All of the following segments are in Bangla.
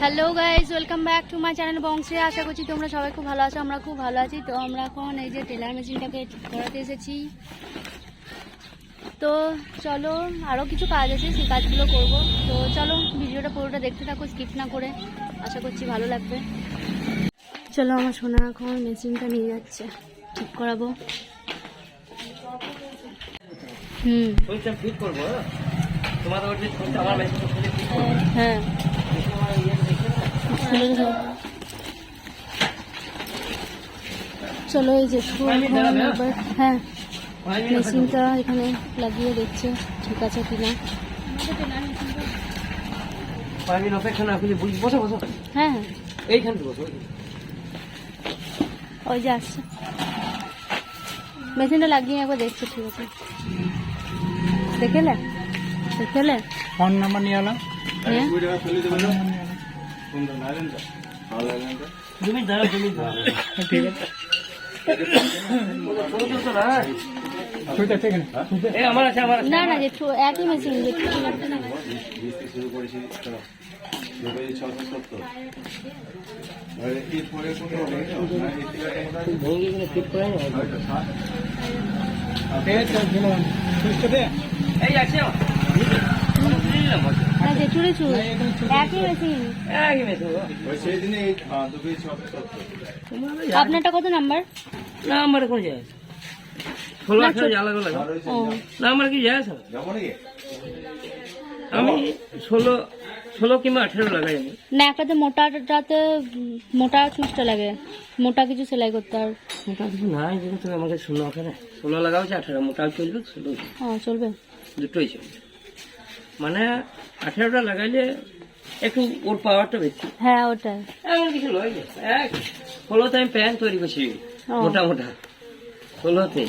Hello guys welcome back to my channel বংশে আশা করছি তোমরা সবাই খুব ভালো আছো আমরা খুব ভালো আছি। তো আমরা এখন এই যে টেলার মেশিনটাকে ঠিক করাতে এসেছি। তো চলো আরও কিছু কাজ আছে সেই কাজগুলো করব। তো চলো ভিডিওটা পুরোটা দেখতে থাকো স্কিপ না করে। আশা করছি ভালো লাগবে। চলো আমার সোনা এখন মেশিনটা নিয়ে যাচ্ছে। ঠিক করাবো। হুম। ফিট করব হ্যাঁ? তোমাদের আমার করব হ্যাঁ। চলো এই যে হ্যাঁ? হ্যাঁ। মেশিনটা এখানে লাগিয়ে দেখছে ঠিক আছে কিনা হ্যাঁ হ্যাঁ। এইখানে ওই যে। আসছে। মেশিনটা লাগিয়ে একবার দেখছে ঠিক আছে। দেখেলে? দেখেলে? ফোন নাম্বার নিয়ে এলাম। হ্যাঁ তুমি দাঁড়াও তুমি দাঁড়াও ঠিক আছে ছোট ছোট না সুইচ আছে এখানে এই আমার আছে আমার আছে না না যে ছো- একই মেশিন যে কিছু লাগবে না শুরু করেছি চলো দুটোই ছশো সত্তর এবারে এরপরে কোনো ভেঙে গেলে ফিট করে নি দে চল দিলাম সুইচটা দে এই আছে আমার। খুলে নিলাম বসো। না যে চুরি একই মেশিন। এই মেশিন। ওই সেই দিনে হ্যাঁ, দুটোই আপনারটা কত নাম্বার? না আমার কোন যায়? ষোলো আঠারো জ্বালা গো লাগে আর ওই ও। না আমার কি যায় স্যার? আমি ষোলো ষোলো কিংবা আঠেরো লাগাই আমি। না একটাতে মোটাটাতে মোটা লাগে। মোটা কিছু সেলাই করতে আর মোটা কিছু নাই যেহেতু আমাকে ষোলো ওখানে ষোলো লাগাও আঠেরো মোটাও চলবে ষোলো। ও চলবে। দুটোই চলবে। মানে আঠেরোটা লাগাইলে একটু ওর পাওয়ারটা বেশি। হ্যাঁ ওটা এমন কিছু নয় যে, এক ষোলোতে আমি প্যান্ট তৈরি করছি মোটা মোটা। ষোলোতে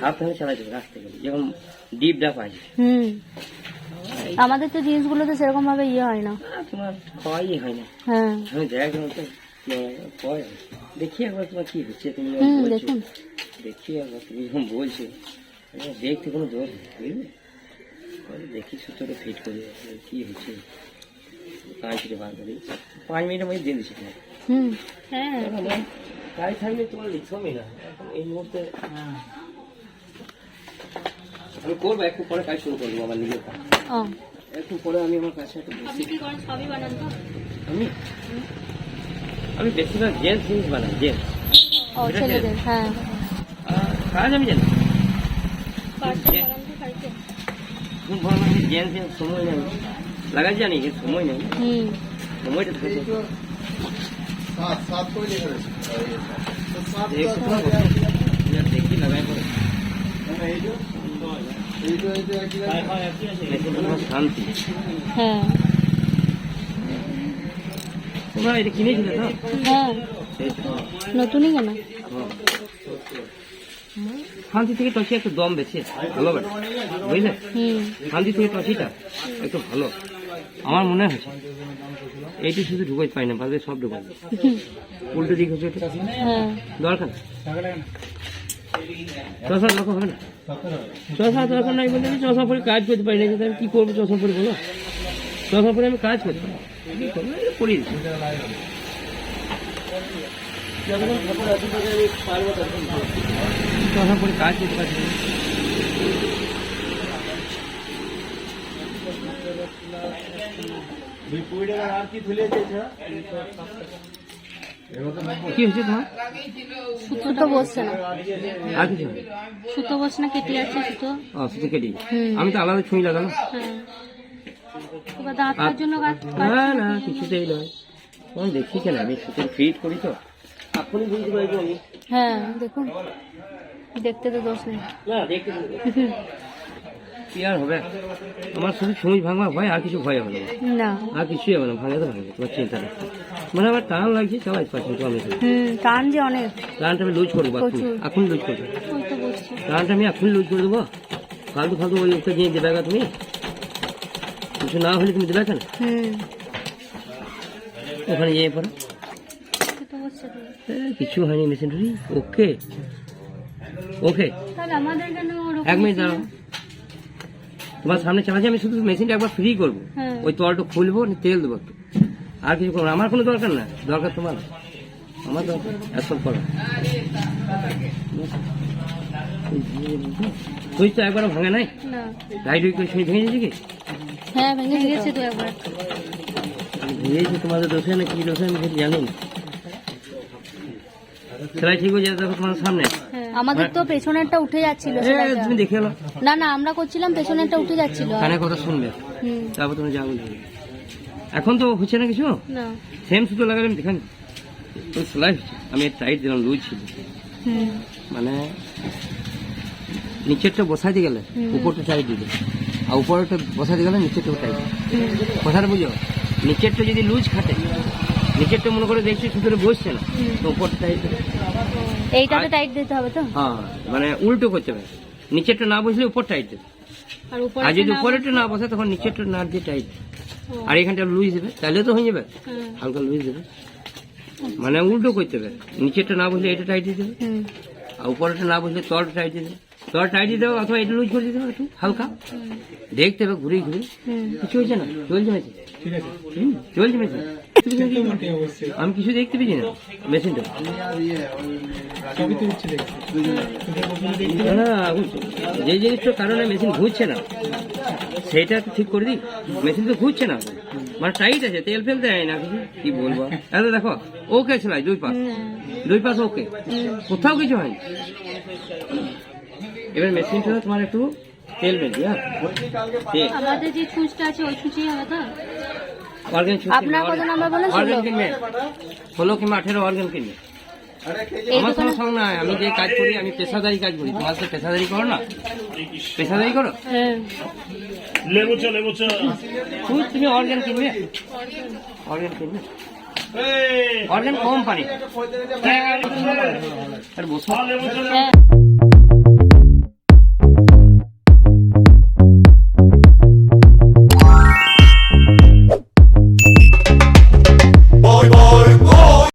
হাত আমি চালাই দেবো রাখতে গেলে। যেমন ডিপ ডাপ আছে হুম। আমাদের তো জিনিসগুলোতে সেরকম ভাবে ইয়ে হয় না। তোমার খাওয়াই হয় না। হ্যাঁ। আমি দেখ তো কয়? দেখি একবার তোমার কি হচ্ছে তুমি দেখুন। দেখি একবার তুমি যখন বলছো দেখতে কোনো নেই বুঝলে? এবারে দেখি সূত্রটা ফিট করে কি হচ্ছে। পাঁচ মিনিট বার করি। পাঁচ মিনিটের মধ্যে দিয়ে দিচ্ছি হুম। হ্যাঁ। কাজ থাকলে তোমার লিখছমই না। এখন এই মুহূর্তে আমি করব একটু পরে কাজ শুরু করব আমার নিজের কাজ। একটু পরে আমি আমার কাছে একটু কি করেন? সবই বানান তো? আমি? আমি বেশিরভাগ জেন্টস জিনিস বানাই জেন্টস ও ছেলেদের হ্যাঁ। কাজ আমি জানি পার্সেল যে- বানান তো বাড়িতে খুব ভালো আমি জেন্টস সময় নেই লাগাই জানি যে সময় নেই সময়টা থাকে দেখি লাগাই পরে লাগে। শান্তি হ্যাঁ। তোমরা এটা কিনেছিলে তো হ্যাঁ। নতুনই কেন? শান্তি থেকে টসি একটু দম বেশি ভালো বেটা বুঝলে? শান্তি থেকে টসিটা একটু ভালো। আমার মনে হয়েছে এইটি শুধু ঢুকাই পাই না বাদে সব ঢুকাই উল্টো দিক হচ্ছে হ্যাঁ। দরকার? কেন দরকার হবে না। চশমা দরকার নাই বলে আমি চশমা পরে কাজ করতে পারি না আমি কি করব চশমা পরে বলো? চশমা পরে আমি কাজ করতে পারি কি করব? এই পরে দিচ্ছি। যতক্ষণ ঠাকুর আছে ততক্ষণ আমি পারব ভালো। পরে কাজ পারছি কি হয়েছে তোমার সুতো বসছে না আর কিছু সুতো বসছে না কেটে যাচ্ছে সুতো শুধু কেটে আমি তো আলাদা ছুঁই এবার দাঁতটার জন্য না না কিছুতেই নয় আমি দেখি কেন আমি শুধু ফিট করি তো এখনই বুঝতে আমি হ্যাঁ দেখুন দেখতে তো দোষ নেই। না দেখতে কি আর হবে? আমার শুধু সময় ভাঙবা ভয় আর কিছু ভয় হবে না। আর কিছুই হবে না ভাঙে তো ভাঙে তোমার চিন্তা নেই। মানে আমার টান লাগছে চালাই পাচ্ছি তো আমি হুম টান যে অনেক। টানটা আমি লুজ করব এখন। লুজ করব টানটা আমি এখন লুজ করে দেবো। ফালতু ফালতু ওই ওকে দিয়ে দেবে তুমি। কিছু না হলে তুমি দেবে কেন ওখানে যেয়ে পড়ো। কিছু হয়নি মেশিনারি। ওকে। ওকে। এক মিনিট? দাঁড়াও। তোমার সামনে চালাচ্ছি আমি শুধু মেশিনটা একবার ফ্রি করব। হ্যাঁ। ওই তলটা খুলবো নিয়ে তেল দেবো একটু। আর কিছু করো না। আমার কোনো দরকার না। দরকার তোমার। আমার দরকার এসব করো। তুই তো একবারও ভাঙে নাই? রাইড উইক করে ভেঙে দিয়েছি কি হ্যাঁ ভেঙে গেছে তো একবার। ভেঙেছি তোমাদের দোষে না কি দোষে আমি জানি না। সেলাই ঠিক হয়ে যাবে দেখো তোমার সামনে। আমাদের তো পেছনেরটা উঠে যাচ্ছিল তুমি দেখে এলো। না না আমরা করছিলাম পেছনেরটা উঠে যাচ্ছিল। কানে কথা শুনবে। তারপর তুমি যা বলবে। এখন তো হচ্ছে না কিছু? না। সেম সুতো লাগালে আমি দেখান। সেলাই হচ্ছে। আমি টাইট দিলাম লুজ ছিল। মানে নিচেরটা বসাইতে গেলে। উপরটা টাইট দিবে আর উপরটা বসাইতে গেলে নিচেরটা টাইট কথাটা বুঝো? নিচেরটা যদি লুজ খাটে নিচেরটা মনে করে দেখছি সুতোটা বসছে না তো উপরটা টাইট দেবে। এইটাতে টাইট দিতে হবে তো? হ্যাঁ মানে উল্টো করতে হবে। নিচেরটা না বসলে উপর টাইট দেবে। আর যদি উপরেরটা না বসে তখন নিচেরটা না দিয়ে টাইট আর এখানটা লুজ দেবে তাহলে তো হয়ে যাবে। হালকা লুজ দেবে। মানে উল্টো করতে হবে। নিচেরটা না বসলে এটা টাইট দিয়ে দেবে আর উপরেরটা না বসলে তলটা টাইট দিতে দেবে তল টাইট দিয়ে দেবে অথবা এটা লুজ করে দিতে হবে একটু হালকা। দেখতে হবে ঘুরে ঘুরে কিছু হয়েছে না? চলছে মেশিন চলছে মেশিন আমি কিছু দেখতে পেয়েছি না মেশিনটা না, যে জিনিসটার কারণে মেশিন ঘুরছে না সেটা তো ঠিক করে দিই। মেশিন তো ঘুরছে না। মানে টাইট আছে তেল ফেল দেয় না কিছু। কি বলব? এত দেখো ওকে সেলাই দুই পাশ দুই পাশ ওকে কোথাও কিছু হয়নি। এবার মেশিনটা তোমার একটু তেল মেলবি হ্যাঁ? তেল। আমাদের যে ছুঁচটা আছে ওই ছুঁচেই হবে তো অর্গান আপনার কত নাম্বার বলেন? অর্গান কিনবে? ষোলো কিংবা আঠেরো অর্গান কিনবে। আমার সঙ্গে সঙ্গে আমি যে কাজ করি আমি পেশাদারি কাজ করি। তোমার তো পেশাদারি করো না? পেশাদারি করো? হ্যাঁ লেবু চা লেবু চা। তুই তুমি অর্গান কিনবে? অর্গান কিনবে? এই। Organ company. আরে বসো। লেবু চা। হ্যাঁ।